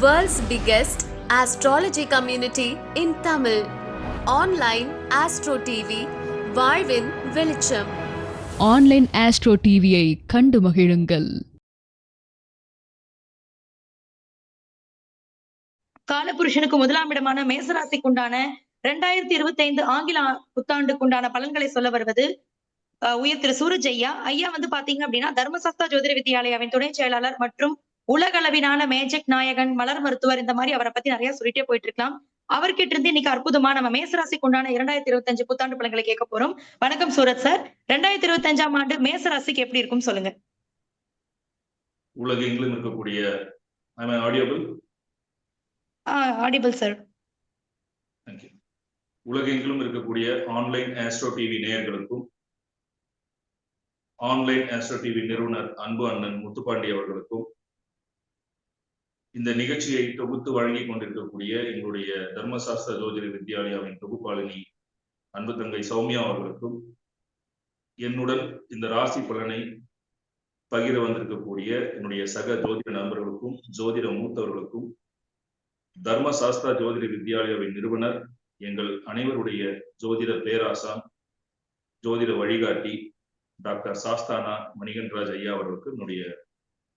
World's biggest astrology community in Tamil. Online Astro TV, வாழ்வின் வெளிச்சம். Online astro டிவியை கண்டு மகிழுங்கள். காலபுருஷனுக்கு முதலாம் இடமான மேசராசிக்கு உண்டான ரெண்டாயிரத்தி இருபத்தி ஐந்து ஆங்கில ஆ- புத்தாண்டுக்கு உண்டான பலன்களை சொல்ல வருவது உயர் திரு சூரஜ் ஐயா. ஐயா வந்து பாத்தீங்க அப்படின்னா தர்மசாஸ்தா ஜோதிட வித்யாலயாவின் துணை செயலாளர் மற்றும் உலகளவிலான மேஜிக் நாயகன் மலர் மருத்துவர் இந்த மாதிரி அவரை பத்தி நிறைய சொல்லிட்டே போயிட்டு இருக்கலாம் அவர்கிட்ட இருந்து இன்னைக்கு அற்புதமா நம்ம மேசராசிக்கு உண்டான இரண்டாயிரத்தி இருபத்தி அஞ்சு புத்தாண்டு பலன்களை கேட்க போறோம். வணக்கம் சூரத் சார் ரெண்டாயிரத்தி இருபத்தி அஞ்சாம் ஆண்டு மேசராசிக்கு எப்படி இருக்கும் சொல்லுங்க. உலகெங்கிலும் இருக்கக்கூடிய ஆடியபிள் ஆடிபிள் சார் உலகெங்கிலும் இருக்கக்கூடிய ஆன்லைன் ஆஸ்ட்ரோ டிவி நேயர்களுக்கும் ஆன்லைன் ஆஸ்ட்ரோ டிவி நிறுவனர் அன்பு அண்ணன் முத்துப்பாண்டி அவர்களுக்கும் இந்த நிகழ்ச்சியை தொகுத்து வழங்கி கொண்டிருக்கக்கூடிய எங்களுடைய தர்மசாஸ்திர ஜோதிட வித்யாலயாவின் தொகுப்பாளினி அன்பு தங்கை சௌமியா அவர்களுக்கும் என்னுடன் இந்த ராசி பலனை பகிர வந்திருக்கக்கூடிய என்னுடைய சக ஜோதிட நண்பர்களுக்கும் ஜோதிட மூத்தவர்களுக்கும் தர்மசாஸ்திரா ஜோதிட வித்யாலயாவின் நிறுவனர் எங்கள் அனைவருடைய ஜோதிட பேராசான் ஜோதிட வழிகாட்டி டாக்டர் சாஸ்தானா மணிகன்ராஜ் ஐயா அவர்களுக்கு என்னுடைய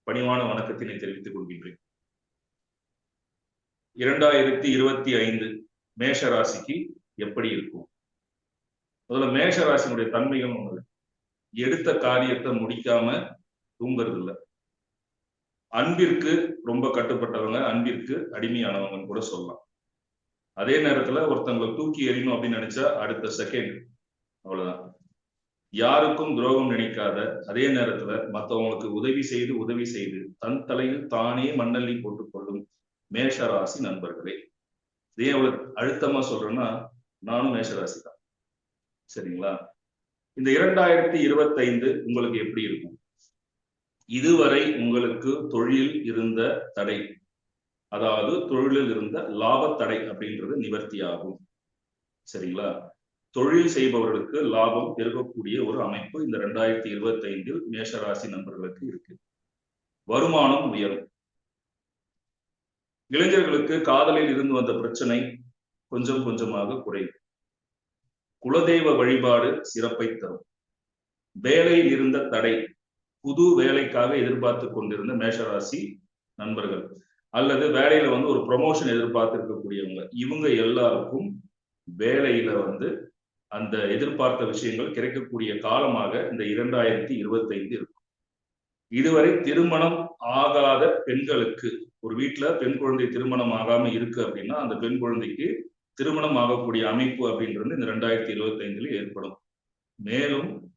பணிவான வணக்கத்தினை தெரிவித்துக் கொள்கின்றேன். இரண்டாயிரத்தி இருபத்தி ஐந்து மேஷ ராசிக்கு எப்படி இருக்கும்? முதல்ல மேஷ ராசியினுடைய தன்மைகள் ஒன்று எடுத்த காரியத்தை முடிக்காம தூங்குறது இல்ல அன்பிற்கு ரொம்ப கட்டுப்பட்டவங்க அன்பிற்கு அடிமையானவங்கன்னு கூட சொல்லலாம். அதே நேரத்துல ஒருத்தவங்களை தூக்கி எறியணும் அப்படின்னு நினைச்சா அடுத்த செகண்ட் அவ்வளவுதான். யாருக்கும் துரோகம் நினைக்காத அதே நேரத்துல மத்தவங்களுக்கு உதவி செய்து உதவி செய்து தன் தலையில் தானே மண்ணள்ளி போட்டுக் கொள்ளும் மேஷராசி நண்பர்களே இதே எவ்வளவு அழுத்தமா சொல்றேன்னா நானும் மேஷராசி தான் சரிங்களா? இந்த இரண்டாயிரத்தி இருபத்தைந்து உங்களுக்கு எப்படி இருக்கும்? இதுவரை உங்களுக்கு தொழில் இருந்த தடை அதாவது தொழிலில் இருந்த லாப தடை அப்படின்றது நிவர்த்தியாகும். சரிங்களா? தொழில் செய்பவர்களுக்கு லாபம் பெருகக்கூடிய ஒரு அமைப்பு இந்த ரெண்டாயிரத்தி இருபத்தி ஐந்தில் மேஷராசி நண்பர்களுக்கு இருக்கு. வருமானம் உயரும். இளைஞர்களுக்கு காதலில் இருந்து வந்த பிரச்சனை கொஞ்சம் கொஞ்சமாக குறையும். குலதெய்வ வழிபாடு சிறப்பை தரும். வேலையில் இருந்த தடை புது வேலைக்காக எதிர்பார்த்து கொண்டிருந்த மேஷராசி நண்பர்கள் அல்லது வேலையில வந்து ஒரு ப்ரொமோஷன் எதிர்பார்த்திருக்கக்கூடியவங்க இவங்க எல்லாருக்கும் வேலையில வந்து அந்த எதிர்பார்த்த விஷயங்கள் கிடைக்கக்கூடிய காலமாக இந்த இரண்டாயிரத்தி இருபத்தைந்து இருக்கும். இதுவரை திருமணம் ஆகாத பெண்களுக்கு ஒரு வீட்டுல பெண் குழந்தை திருமணம் ஆகாம இருக்கு அப்படின்னா அந்த பெண் குழந்தைக்கு திருமணம் ஆகக்கூடிய அமைப்பு அப்படின்றது இந்த ரெண்டாயிரத்தி இருபத்தி ஐந்துல ஏற்படும். மேலும்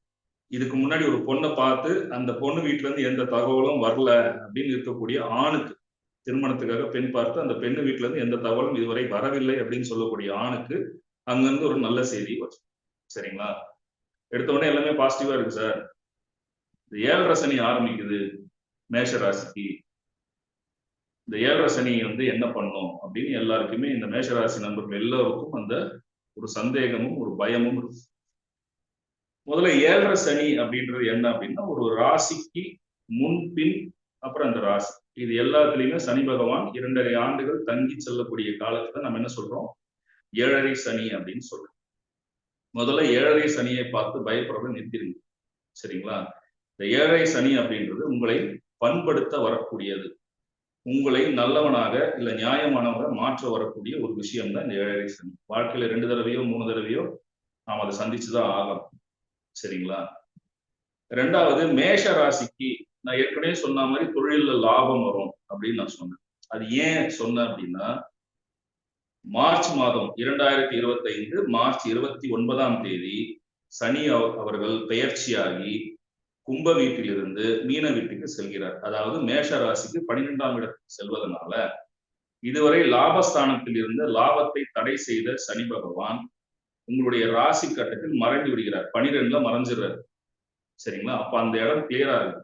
இதுக்கு முன்னாடி ஒரு பொண்ணை பார்த்து அந்த பொண்ணு வீட்டுல இருந்து எந்த தகவலும் வரல அப்படின்னு இருக்கக்கூடிய ஆணுக்கு திருமணத்துக்காக பெண் பார்த்து அந்த பெண்ணு வீட்டுல இருந்து எந்த தகவலும் இதுவரை வரவில்லை அப்படின்னு சொல்லக்கூடிய ஆணுக்கு அங்கிருந்து ஒரு நல்ல செய்தி வரும். சரிங்களா? எடுத்த உடனே எல்லாமே பாசிட்டிவா இருக்கு சார். ஏழரசனி ஏழரை சனி ஆரம்பிக்குது மேஷ ராசிக்கு இந்த ஏழரை சனி வந்து என்ன பண்ணும் அப்படின்னு எல்லாருக்குமே இந்த மேஷராசி நண்பர்கள் எல்லாருக்கும் அந்த ஒரு சந்தேகமும் ஒரு பயமும் இருக்கும் முதல்ல ஏழரை சனி அப்படின்றது என்ன அப்படின்னா ஒரு ராசிக்கு முன்பின் அப்புறம் அந்த ராசி. இது எல்லாத்துலேயுமே சனி பகவான் இரண்டரை ஆண்டுகள் தங்கி செல்லக்கூடிய காலத்துல நம்ம என்ன சொல்றோம்? ஏழரை சனி அப்படின்னு சொல்றோம். முதல்ல ஏழரை சனியை பார்த்து பயப்படுறத நிறுத்திடுங்க. சரிங்களா? இந்த ஏழரை சனி அப்படின்றது உங்களை பண்படுத்த வரக்கூடியது. உங்களை நல்லவனாக இல்ல நியாயமானவங்க மாற்ற வரக்கூடிய ஒரு விஷயம் தான் இந்த ஏழரை சனி. வாழ்க்கையில ரெண்டு தடவையோ மூணு தடவையோ நாம் அதை சந்திச்சுதான் ஆகணும். சரிங்களா? ரெண்டாவது மேஷ ராசிக்கு நான் ஏற்கனவே சொன்ன மாதிரி தொழில்ல லாபம் வரும் அப்படின்னு நான் சொன்னேன். அது ஏன் சொன்னேன் அப்படின்னா மார்ச் மாதம் இரண்டாயிரத்தி இருபத்தி ஐந்து மார்ச் இருபத்தி ஒன்பதாம் தேதி சனி அவர்கள் பெயர்ச்சியாகி கும்ப வீட்டிலிருந்து மீன வீட்டுக்கு செல்கிறார். அதாவது மேஷ ராசிக்கு பன்னிரெண்டாம் இடத்துக்கு செல்வதனால இதுவரை லாபஸ்தானத்தில் இருந்த லாபத்தை தடை செய்த சனி பகவான் உங்களுடைய ராசி கட்டத்தில் மறைந்து விடுகிறார். பனிரெண்டுல மறைஞ்சிடுறாரு. சரிங்களா? அப்ப அந்த இடம் கிளியரா இருக்கு.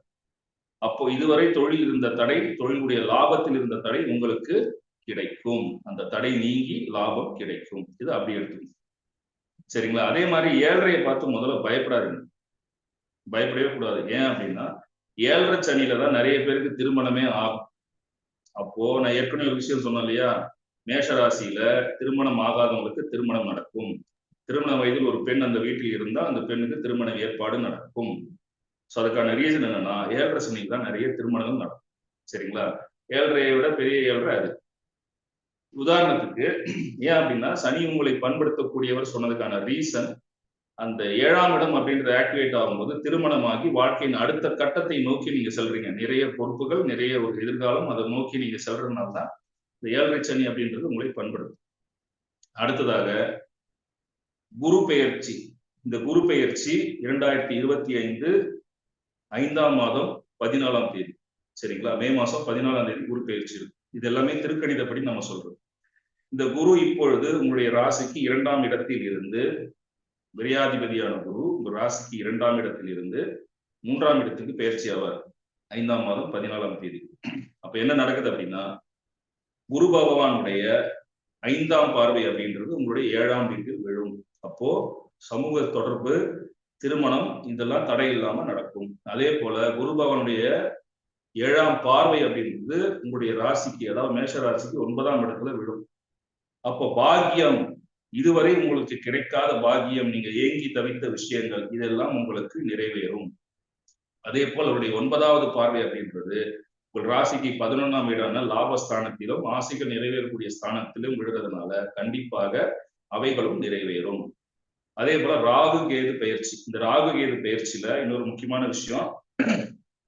அப்போ இதுவரை தொழில் இருந்த தடை தொழிலுடைய லாபத்தில் இருந்த தடை உங்களுக்கு கிடைக்கும். அந்த தடை நீங்கி லாபம் கிடைக்கும். இது அப்படி எடுத்துக்கணும். சரிங்களா? அதே மாதிரி ஏழரையை பார்த்து முதல்ல பயப்படாதீங்க. பயப்படவே கூடாது. ஏன் அப்படின்னா ஏழரை சனியில தான் நிறைய பேருக்கு திருமணமே ஆகும். அப்போ நான் ஏற்கனவே ஒரு விஷயம் சொன்னேன் இல்லையா? மேஷ ராசியில திருமணம் ஆகாதவங்களுக்கு திருமணம் நடக்கும். திருமண வயதில் ஒரு பெண் அந்த வீட்டில் இருந்தால் அந்த பெண்ணுக்கு திருமண ஏற்பாடு நடக்கும். ஸோ அதுக்கான ரீசன் என்னன்னா ஏழரை சனியில் தான் நிறைய திருமணங்கள் நடக்கும். சரிங்களா? ஏழரையை விட பெரிய ஏழரை அது. உதாரணத்துக்கு ஏன் அப்படின்னா சனி உங்களை பண்படுத்தக்கூடியவர் சொன்னதுக்கான ரீசன் அந்த ஏழாம் இடம் அப்படின்றது ஆக்டிவேட் ஆகும்போது திருமணமாகி வாழ்க்கையின் அடுத்த கட்டத்தை நோக்கி நீங்க செல்றீங்க. நிறைய பொறுப்புகள் நிறைய ஒரு எதிர்காலம் அதை நோக்கி நீங்க செல்றதுனால தான் இந்த ஏழரை சனி அப்படின்றது உங்களை பண்படுது அடுத்ததாக குரு பெயர்ச்சி. இந்த குரு பெயர்ச்சி இரண்டாயிரத்தி இருபத்தி ஐந்து ஐந்தாம் மாதம் பதினாலாம் தேதி. சரிங்களா? மே மாசம் பதினாலாம் தேதி குரு பெயர்ச்சி இருக்கு. இது எல்லாமே திருக்கணிதப்படி நம்ம சொல்றோம். இந்த குரு இப்பொழுது உங்களுடைய ராசிக்கு இரண்டாம் இடத்தில் இருந்து விரையாதிபதியான குரு உங்க ராசிக்கு இரண்டாம் இடத்தில் இருந்து மூன்றாம் இடத்துக்கு பயிற்சி ஆவார். ஐந்தாம் மாதம் பதினாலாம் தேதி. அப்ப என்ன நடக்குது அப்படின்னா குரு பகவானுடைய ஐந்தாம் பார்வை அப்படின்றது உங்களுடைய ஏழாம் வீட்டில் விழும். அப்போ சமூக தொடர்பு திருமணம் இதெல்லாம் தடை இல்லாம நடக்கும். அதே போல குரு பகவானுடைய ஏழாம் பார்வை அப்படின்றது உங்களுடைய ராசிக்கு அதாவது மேஷ ராசிக்கு ஒன்பதாம் இடத்துல விழும். அப்போ பாக்கியம் இதுவரை உங்களுக்கு கிடைக்காத பாக்கியம் நீங்க ஏங்கி தவித்த விஷயங்கள் இதெல்லாம் உங்களுக்கு நிறைவேறும். அதே போல் அவருடைய ஒன்பதாவது பார்வை அப்படின்றது உங்கள் ராசிக்கு பதினொன்றாம் வீடான லாபஸ்தானத்திலும் ஆசைகள் நிறைவேறக்கூடிய ஸ்தானத்திலும் விழுறதுனால கண்டிப்பாக அவைகளும் நிறைவேறும். அதே போல ராகு கேது பயிற்சி இந்த ராகு கேது பயிற்சியில இன்னொரு முக்கியமான விஷயம்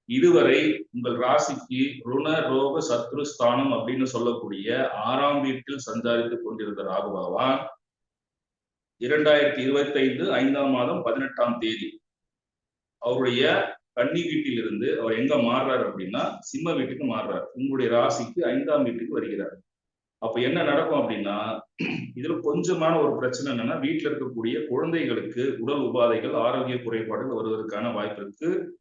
இதுவரை உங்கள் ராசிக்கு ருண ரோக சத்ரு ஸ்தானம் அப்படின்னு சொல்லக்கூடிய ஆறாம் வீட்டில் சஞ்சாரித்துக் கொண்டிருந்த ராகு பகவான் இரண்டாயிரத்தி இருபத்தி ஐந்து ஐந்தாம் மாதம் பதினெட்டாம் தேதி. அவருடைய கன்னி வீட்டில் இருந்து அவர் எங்க மாறுறாரு அப்படின்னா சிம்ம வீட்டுக்கு மாறுறாரு. உங்களுடைய ராசிக்கு ஐந்தாம் வீட்டுக்கு வருகிறார். அப்ப என்ன நடக்கும் அப்படின்னா இதுல கொஞ்சமான ஒரு பிரச்சனை என்னன்னா வீட்டுல இருக்கக்கூடிய குழந்தைகளுக்கு உடல் உபாதைகள் ஆரோக்கிய குறைபாடுகள் வருவதற்கான வாய்ப்பு இருக்கு.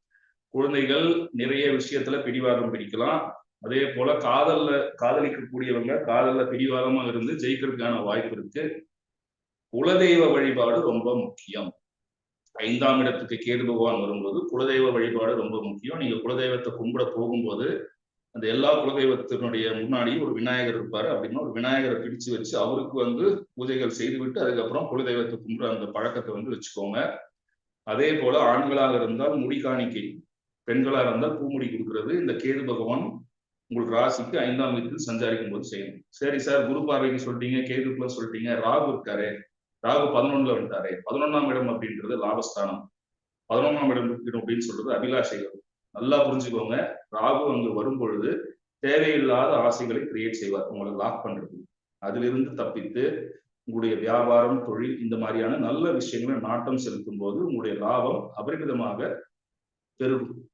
குழந்தைகள் நிறைய விஷயத்துல பிடிவாதம் பிடிக்கலாம். அதே போல காதல்ல காதலிக்கக்கூடியவங்க காதல்ல பிடிவாதமா இருந்து ஜெயிக்கிறதுக்கான வாய்ப்பு இருக்கு. குலதெய்வ வழிபாடு ரொம்ப முக்கியம். ஐந்தாம் இடத்துக்கு கேது பகவான் வரும்போது குலதெய்வ வழிபாடு ரொம்ப முக்கியம். நீங்க குலதெய்வத்தை கும்பிட போகும்போது அந்த எல்லா குலதெய்வத்தினுடைய முன்னாடி ஒரு விநாயகர் இருப்பாரு. அப்படின்னா ஒரு விநாயகரை பிடிச்சு வச்சு அவருக்கு வந்து பூஜைகள் செய்துவிட்டு அதுக்கப்புறம் குலதெய்வத்தை கும்பிட அந்த பழக்கத்தை வந்து வச்சுக்கோங்க. அதே போல ஆண்களாக இருந்தால் முடி காணிக்கை பெண்களாக இருந்தால் பூமுடி கொடுக்கறது. இந்த கேது பகவான் உங்கள் ராசிக்கு ஐந்தாம் வீட்டில் சஞ்சாரிக்கும் போது செய்யணும். சரி சார் குரு பார்வைக்கு சொல்லிட்டீங்க கேதுக்குள்ள சொல்லிட்டீங்க ராகு இருக்காரு. ராகு பதினொன்னுல வந்துட்டாரு பதினொன்னாம் இடம் அப்படின்றது லாபஸ்தானம். பதினொன்றாம் இடம் அப்படின்னு சொல்றது அபிலாஷைகள். நல்லா புரிஞ்சுக்கோங்க. ராகு அங்கு வரும் பொழுது தேவையில்லாத ஆசைகளை கிரியேட் செய்வார். உங்களை லாக் பண்றது. அதிலிருந்து தப்பித்து உங்களுடைய வியாபாரம் தொழில் இந்த மாதிரியான நல்ல விஷயங்களை நாட்டம் செலுத்தும் போது உங்களுடைய லாபம் அபரிமிதமாக பெருகும்.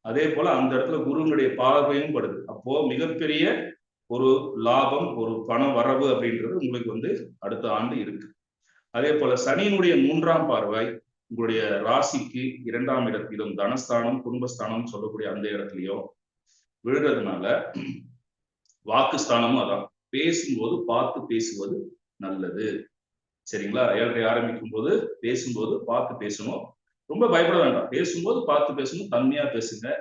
அதே போல அந்த இடத்துல குருவினுடைய பார்வையும் படுது. அப்போ மிகப்பெரிய ஒரு லாபம் ஒரு பண வரவு அப்படின்றது உங்களுக்கு வந்து அடுத்த ஆண்டு இருக்கு. அதே போல சனியினுடைய மூன்றாம் பார்வை உங்களுடைய ராசிக்கு இரண்டாம் இடத்திலும் தனஸ்தானம் குடும்பஸ்தானம் சொல்லக்கூடிய அந்த இடத்துலயும் விழுறதுனால வாக்குஸ்தானமும் அதான். பேசும்போது பார்த்து பேசுவது நல்லது. சரிங்களா? ஏழரை ஆரம்பிக்கும் போது பேசும்போது பார்த்து பேசணும். ரொம்ப பயப்பட வேண்டாம். பேசும்போது பார்த்து பேசணும். தன்மையா பேசுங்க.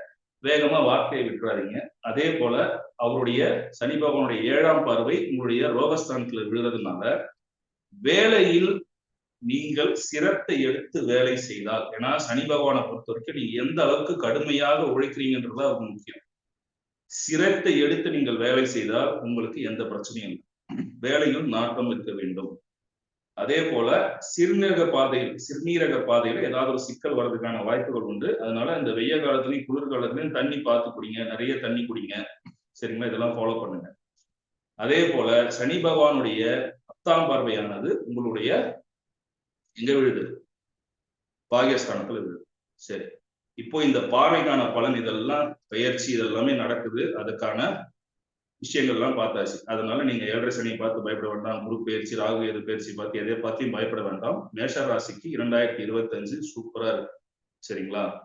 வேகமா வார்த்தையை விட்டுறாதீங்க. அதே போல அவருடைய சனி பகவானுடைய ஏழாம் பார்வை உங்களுடைய ரோகஸ்தானத்துல விழுறதுனால வேலையில் நீங்கள் சிரத்தை எடுத்து வேலை செய்தால் ஏன்னா சனி பகவானை பொறுத்த வரைக்கும் நீங்க எந்த அளவுக்கு கடுமையாக உழைக்கிறீங்கன்றது அவங்க முக்கியம். சிரத்தை எடுத்து நீங்கள் வேலை செய்தால் உங்களுக்கு எந்த பிரச்சனையும் இல்லை. வேலையில் நாட்டம் இருக்க வேண்டும். அதே போல சிறுநீரக பாதையில் சிறுநீரக பாதையில ஏதாவது ஒரு சிக்கல் வர்றதுக்கான வாய்ப்புகள் உண்டு. அதனால இந்த வெய்ய காலத்துலயும் குளிர் காலத்துலயும் தண்ணி பார்த்து குடிங்க நிறைய தண்ணி குடிங்க. சரிங்களா? இதெல்லாம் ஃபாலோ பண்ணுங்க. அதே போல சனி பகவானுடைய பத்தாம் பார்வையானது உங்களுடைய எங்க விழுது. பாகியஸ்தானத்துல விழுது. சரி. இப்போ இந்த பார்வைக்கான பலன் இதெல்லாம் பயிற்சி இதெல்லாமே நடக்குது. அதுக்கான விஷயங்கள்லாம் பார்த்தாச்சு. அதனால நீங்க ஏழரை சனியை பார்த்து பயப்பட வேண்டாம். குரு பயிற்சி ராகு எது பயிற்சி பார்த்து எதை பார்த்தையும் பயப்பட வேண்டாம். மேஷ ராசிக்கு இரண்டாயிரத்தி இருபத்தஞ்சு சூப்பரா இருக்கு. சரிங்களா?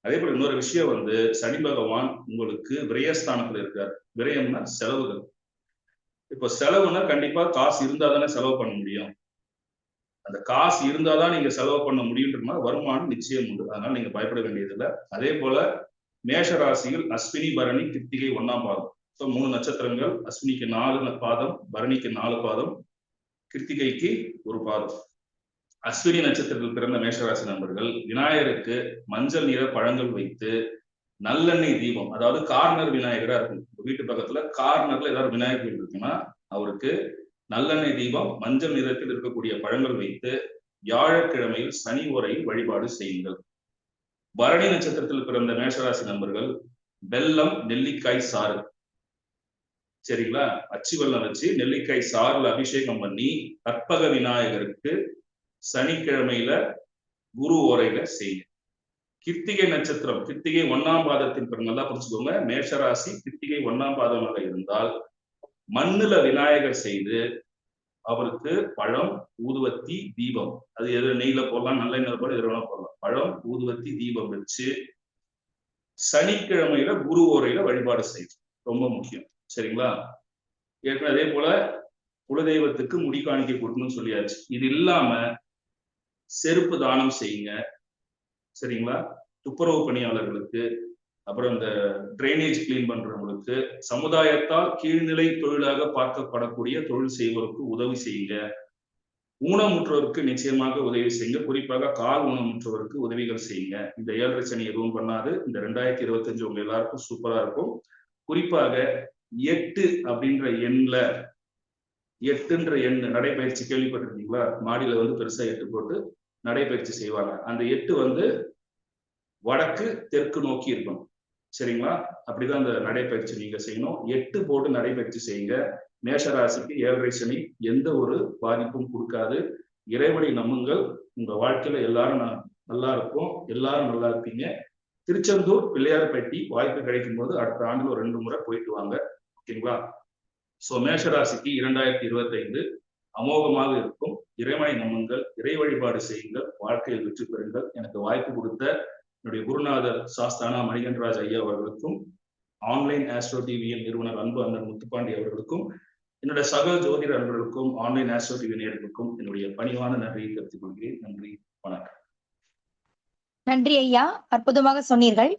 அதே போல இன்னொரு விஷயம் வந்து சனி பகவான் உங்களுக்கு விரயஸ்தானத்துல இருக்கார். விரயம்னா செலவுகள். இப்போ செலவுனா கண்டிப்பா காசு இருந்தா தானே செலவு பண்ண முடியும். அந்த காசு இருந்தால் தான் நீங்க செலவு பண்ண முடியுன்றமா வருமானம் நிச்சயம் உண்டு. அதனால நீங்க பயப்பட வேண்டியதில்லை. அதே போல மேஷ ராசியில் அஸ்வினி பரணி கிருத்திகை ஒன்னாம் பாதம். ஸோ மூணு நட்சத்திரங்கள் அஸ்வினிக்கு நாலு பாதம் பரணிக்கு நாலு பாதம் கிருத்திகைக்கு ஒரு பாதம். அஸ்வினி நட்சத்திரத்தில் பிறந்த மேஷராசி நண்பர்கள் விநாயகருக்கு மஞ்சள் நிற பழங்கள் வைத்து நல்லெண்ணெய் தீபம் அதாவது கார்னர் விநாயகரா இருக்கும். வீட்டு பக்கத்துல கார்னர்ல ஏதாவது விநாயகர் இருக்குன்னா அவருக்கு நல்லெண்ணெய் தீபம் மஞ்சள் நிறத்தில் இருக்கக்கூடிய பழங்கள் வைத்து வியாழக்கிழமையில் சனி உரையில் வழிபாடு செய்யுங்கள். பரணி நட்சத்திரத்தில் பிறந்த மேஷராசி நண்பர்கள் வெல்லம் நெல்லிக்காய் சாறு. சரிங்களா? அச்சு வெள்ளம் வச்சு நெல்லிக்காய் சாறுல அபிஷேகம் பண்ணி கற்பக விநாயகருக்கு சனிக்கிழமையில குரு ஓரையில செய்யுங்க. கிருத்திகை நட்சத்திரம் கிருத்திகை ஒன்னாம் பாதத்தின் பிறகு நல்லா புரிச்சுக்கோங்க மேஷராசி கிருத்திகை ஒன்னாம் பாதமாக இருந்தால் மண்ணுல விநாயகர் செய்து அவருக்கு பழம் ஊதுவத்தி தீபம். அது எது? நெய்ல போடலாம் நல்ல எண்ணெய் போட எதிர போடலாம். பழம் ஊதுவத்தி தீபம் வச்சு சனிக்கிழமையில குரு ஓரையில வழிபாடு செய்யும் ரொம்ப முக்கியம். சரிங்களா? ஏற்கனவே அதே போல குலதெய்வத்துக்கு முடி காணிக்க கொடுக்கணும்னு சொல்லியாச்சு. இது இல்லாம செருப்பு தானம் செய்யுங்க. சரிங்களா? துப்புரவு பணியாளர்களுக்கு அப்புறம் இந்த ட்ரைனேஜ் கிளீன் பண்றவங்களுக்கு சமுதாயத்தால் கீழ்நிலை தொழிலாக பார்க்கப்படக்கூடிய தொழில் செய்வோருக்கு உதவி செய்யுங்க. ஊனமுற்றோருக்கு நிச்சயமாக உதவி செய்யுங்க. குறிப்பாக கால் ஊனமுற்றோருக்கு உதவிகள் செய்யுங்க. இந்த ஏழரை சனி எதுவும் பண்ணாது. இந்த ரெண்டாயிரத்தி இருபத்தஞ்சு உங்க எல்லாருக்கும் சூப்பரா இருக்கும். குறிப்பாக எட்டு அப்படின்ற எண்ல எட்டுன்ற எண் நடைபயிற்சி கேள்விப்பட்டிருக்கீங்களா? மாடியில வந்து பெருசா எட்டு போட்டு நடைபயிற்சி செய்வாங்க. அந்த எட்டு வந்து வடக்கு தெற்கு நோக்கி இருக்கணும். சரிங்களா? அப்படிதான் அந்த நடைபயிற்சி நீங்க செய்யணும். எட்டு போட்டு நடைபயிற்சி செய்யுங்க. மேஷராசிக்கு ஏழரை சனி எந்த ஒரு பாதிப்பும் கொடுக்காது. இறைவனை நம்புங்கள். உங்க வாழ்க்கையில எல்லாரும் நல்லா இருக்கும். எல்லாரும் நல்லா இருப்பீங்க. திருச்செந்தூர் பிள்ளையார்பட்டி வாய்ப்பு கிடைக்கும் போது அடுத்த ஆண்டுல ஒரு ரெண்டு முறை போயிட்டு வாங்க. ஓகேங்களா? சோ மேஷராசிக்கு இரண்டாயிரத்தி இருபத்தி ஐந்து அமோகமாக இருக்கும். இறைவனை நம்புங்கள். இறை வழிபாடு செய்யுங்கள். வாழ்க்கையில் வெற்றி பெறுங்கள். எனக்கு வாய்ப்பு கொடுத்த என்னுடைய குருநாதர் சாஸ்தானா மணிகண்டராஜ் ஐயா அவர்களுக்கும் ஆன்லைன் ஆஸ்ட்ரோ டிவியின் நிறுவனர் அன்பு அண்ணன் முத்துப்பாண்டி அவர்களுக்கும் என்னுடைய சக ஜோதிட அன்பர்களுக்கும் ஆன்லைன் ஆஸ்ட்ரோ டிவி நேயர்களுக்கும் என்னுடைய பணிவான நன்றியை தெரிவித்துக் கொள்கிறேன். நன்றி வணக்கம். நன்றி ஐயா. அற்புதமாக சொன்னீர்கள்.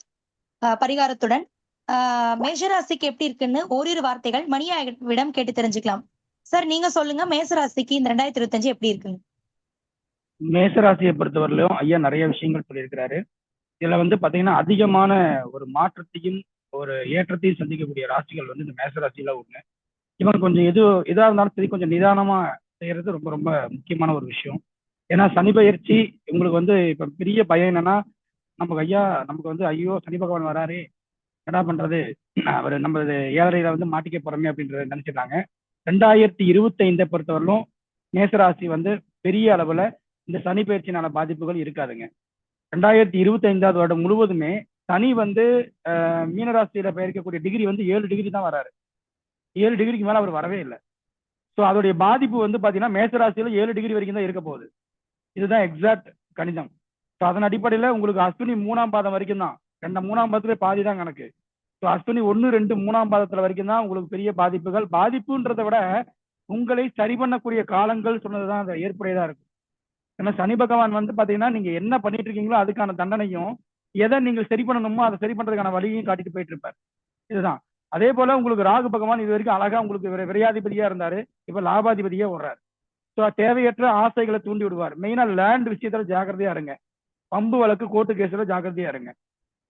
பரிகாரத்துடன். ஆஹ் மேஷராசிக்கு எப்படி இருக்குன்னு ஓரிரு வார்த்தைகள் மணியாவிடம் கேட்டு தெரிஞ்சுக்கலாம். சார் நீங்க சொல்லுங்க மேசராசிக்கு இந்த ரெண்டாயிரத்தி இருபத்தஞ்சு எப்படி இருக்குங்க மேசராசியை பொறுத்தவரையிலும் ஐயா நிறைய விஷயங்கள் சொல்லியிருக்கிறாரு. இதுல வந்து பாத்தீங்கன்னா அதிகமான ஒரு மாற்றத்தையும் ஒரு ஏற்றத்தையும் சந்திக்கக்கூடிய ராசிகள் வந்து இந்த மேசராசியில ஒண்ணு. இவங்க கொஞ்சம் எது எதா இருந்தாலும் சரி கொஞ்சம் நிதானமா செய்யறது ரொம்ப ரொம்ப முக்கியமான ஒரு விஷயம். ஏன்னா சனி பயிற்சி உங்களுக்கு வந்து இப்ப பெரிய பயம் என்னன்னா நமக்கு ஐயா நமக்கு வந்து ஐயோ சனி பகவான் வராரு என்ன பண்றது? அவர் நம்ம ஏழரையில வந்து மாட்டிக்க போறோமே அப்படின்றத நினைச்சிட்டாங்க ரெண்டாயிரத்தி இருபத்தி ஐந்தை பொறுத்தவரையிலும் மேசராசி வந்து பெரிய அளவுல இந்த சனி பயிற்சினால பாதிப்புகள் இருக்காதுங்க. ரெண்டாயிரத்தி இருபத்தி ஐந்தாவது வருடம் முழுவதுமே சனி வந்து மீனராசியில பெயர்க்கக்கூடிய டிகிரி வந்து ஏழு டிகிரி தான் வராரு. ஏழு டிகிரிக்கு மேல அவர் வரவே இல்லை. ஸோ அதோடைய பாதிப்பு வந்து பாத்தீங்கன்னா மேசராசியில ஏழு டிகிரி வரைக்கும் தான் இருக்க போகுது. இதுதான் எக்ஸாக்ட் கணிதம். ஸோ அதன் அடிப்படையில உங்களுக்கு அஸ்வினி மூணாம் பாதம் வரைக்கும் தான். ரெண்டு மூணாம் பாதத்துல பாதி தான் கணக்கு. ஸோ அஸ்வினி ஒன்று ரெண்டு மூணாம் பாதத்துல வரைக்கும் தான் உங்களுக்கு பெரிய பாதிப்புகள். பாதிப்புன்றதை விட உங்களை சரி பண்ணக்கூடிய காலங்கள் சொன்னதுதான் அந்த ஏற்புடையதா இருக்கும். ஏன்னா சனி பகவான் வந்து பாத்தீங்கன்னா நீங்க என்ன பண்ணிட்டு இருக்கீங்களோ அதுக்கான தண்டனையும் எதை நீங்கள் சரி பண்ணணுமோ அதை சரி பண்றதுக்கான வழியையும் காட்டிட்டு போயிட்டு இருப்பார் இதுதான். அதே போல உங்களுக்கு ராகு பகவான் இது வரைக்கும் அழகா உங்களுக்கு விரையாதிபதியா இருந்தாரு. இப்ப லாபாதிபதியா வர்றாரு ஸோ தேவையற்ற ஆசைகளை தூண்டி விடுவார். மெயினா லேண்ட் விஷயத்துல ஜாக்கிரதையா இருங்க. பம்பு வழக்கு கோர்ட்டு கேஸ்ல ஜாக்கிரதையா இருங்க.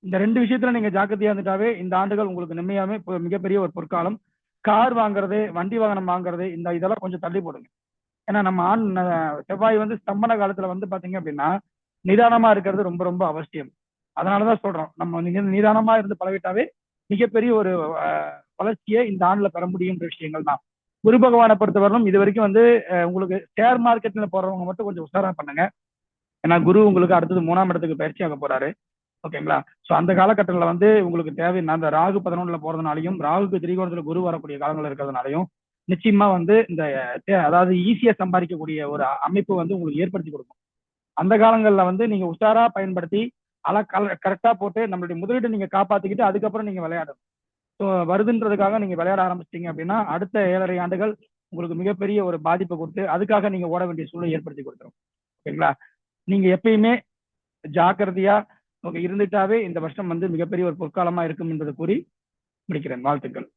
இந்த ரெண்டு விஷயத்துல நீங்க ஜாக்கிரதையா இருந்துட்டாவே இந்த ஆண்டுகள் உங்களுக்கு நிம்மதியாமே மிகப்பெரிய ஒரு பொற்காலம். கார் வாங்குறது வண்டி வாகனம் வாங்குறது இந்த இதெல்லாம் கொஞ்சம் தள்ளி போடுங்க. ஏன்னா நம்ம ஆண் செவ்வாய் வந்து ஸ்தம்பன காலத்துல வந்து பாத்தீங்க அப்படின்னா நிதானமா இருக்கிறது ரொம்ப ரொம்ப அவசியம். அதனாலதான் சொல்றோம். நம்ம நிதானமா இருந்து பழகிட்டாவே மிகப்பெரிய ஒரு வளர்ச்சியை இந்த ஆண்டுல பெற முடியுன்ற விஷயங்கள் தான். குரு பகவானை பொறுத்தவரையிலும் இது வரைக்கும் வந்து உங்களுக்கு ஷேர் மார்க்கெட்ல போறவங்க மட்டும் கொஞ்சம் உஷாரா பண்ணுங்க. ஏன்னா குரு உங்களுக்கு அடுத்தது மூணாம் இடத்துக்கு பயிற்சி ஆக போறாரு. ஓகேங்களா சோ அந்த காலகட்டத்தில் வந்து உங்களுக்கு தேவையான அந்த ராகு பதினொன்றுல போறதுனாலையும் ராகுக்கு திரிகோணத்துல குரு வரக்கூடிய காலங்கள் இருக்கிறதுனாலையும் நிச்சயமா வந்து இந்த அதாவது ஈஸியா சம்பாதிக்கக்கூடிய ஒரு அமைப்பு வந்து உங்களுக்கு ஏற்படுத்தி கொடுக்கும். அந்த காலங்கள்ல வந்து நீங்க உஷாரா பயன்படுத்தி அல கரெக்டா போட்டு நம்மளுடைய முதலீட்டை நீங்க காப்பாத்திக்கிட்டு அதுக்கப்புறம் நீங்க விளையாடணும். ஸோ வருதுன்றதுக்காக நீங்க விளையாட ஆரம்பிச்சிட்டீங்க அப்படின்னா அடுத்த ஏழரை ஆண்டுகள் உங்களுக்கு மிகப்பெரிய ஒரு பாதிப்பை கொடுத்து அதுக்காக நீங்க ஓட வேண்டிய சூழலை ஏற்படுத்தி கொடுத்துரும். ஓகேங்களா? நீங்க எப்பயுமே ஜாக்கிரதையா ஓகே இருந்துட்டாவே இந்த வருஷம் வந்து மிகப்பெரிய ஒரு பொற்காலமா இருக்கும் என்பதை கூறி முடிக்கிறேன். வாழ்த்துக்கள்.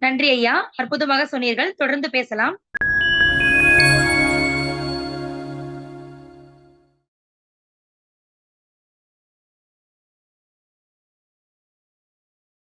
நன்றி ஐயா. அற்புதமாக சொன்னீர்கள். தொடர்ந்து பேசலாம்.